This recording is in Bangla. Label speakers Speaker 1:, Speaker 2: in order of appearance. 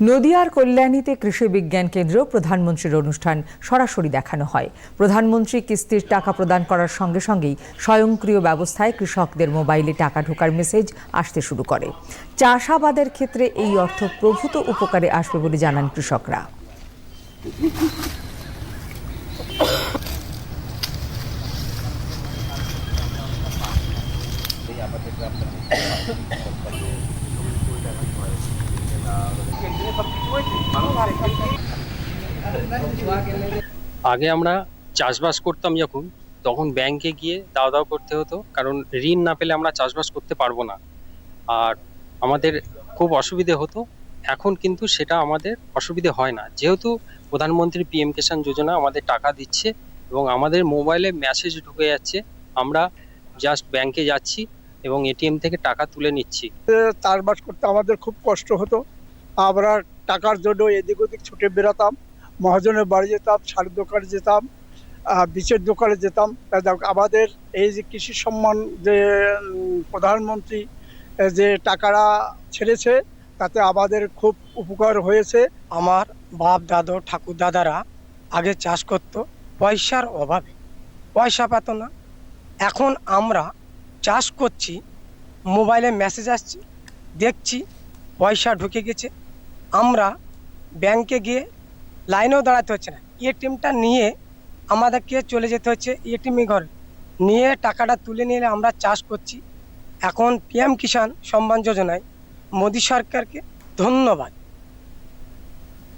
Speaker 1: নদিয়ার কল্যাণীতে কৃষি বিজ্ঞান কেন্দ্র প্রধানমন্ত্রীর অনুষ্ঠান সরাসরি দেখানো হয়। প্রধানমন্ত্রী কিস্তির টাকা প্রদান করার সঙ্গে সঙ্গেই স্বয়ংক্রিয় ব্যবস্থায় কৃষকদের মোবাইলে টাকা ঢোকার মেসেজ আসতে শুরু করে। চাষাবাদের ক্ষেত্রে এই অর্থ প্রভূত উপকারে আসবে বলে জানান কৃষকরা।
Speaker 2: আগে আমরা চাষবাস করতাম যখন, তখন ব্যাংকে গিয়ে দাও দাও করতে হতো, কারণ ঋণ না পেলে আমরা চাষবাস করতে পারব না। আর আমাদের খুব অসুবিধে হতো, এখন কিন্তু সেটা আমাদের অসুবিধে হয় না। যেহেতু প্রধানমন্ত্রী পিএম কিষাণ যোজনা আমাদের টাকা দিচ্ছে এবং আমাদের মোবাইলে মেসেজ ঢুকে যাচ্ছে, আমরা জাস্ট ব্যাংকে যাচ্ছি এবং এটিএম থেকে টাকা তুলে নিচ্ছি।
Speaker 3: চাষবাস করতে আমাদের খুব কষ্ট হতো। আমরা টাকার জন্য এদিক ওদিক ছুটে বেরাতাম, মহাজনের বাড়ি যেতাম, শাড়ির দোকানে যেতাম বীজের দোকানে যেতাম। আমাদের এই যে কৃষি সম্মান যে প্রধানমন্ত্রী যে টাকাটা ছেড়েছে, তাতে আমাদের খুব উপকার হয়েছে।
Speaker 4: আমার বাপ দাদু, ঠাকুর দাদারা আগে চাষ করত, পয়সার অভাবে। পয়সা পেত না। এখন আমরা চাষ করছি, মোবাইলে মেসেজ আসছে, দেখছি, পয়সা ঢুকে গেছে। আমরা ব্যাংকে গিয়ে লাইনেও দাঁড়াতে হচ্ছে না। এটিএমটা নিয়ে আমাদেরকে চলে যেতে হচ্ছে এটিএমই ঘর। নিয়ে টাকাটা তুলে নিয়ে আমরা চাষ করছি। এখন পিএম কিষাণ সম্মান যোজনায় মোদী সরকারকে ধন্যবাদ।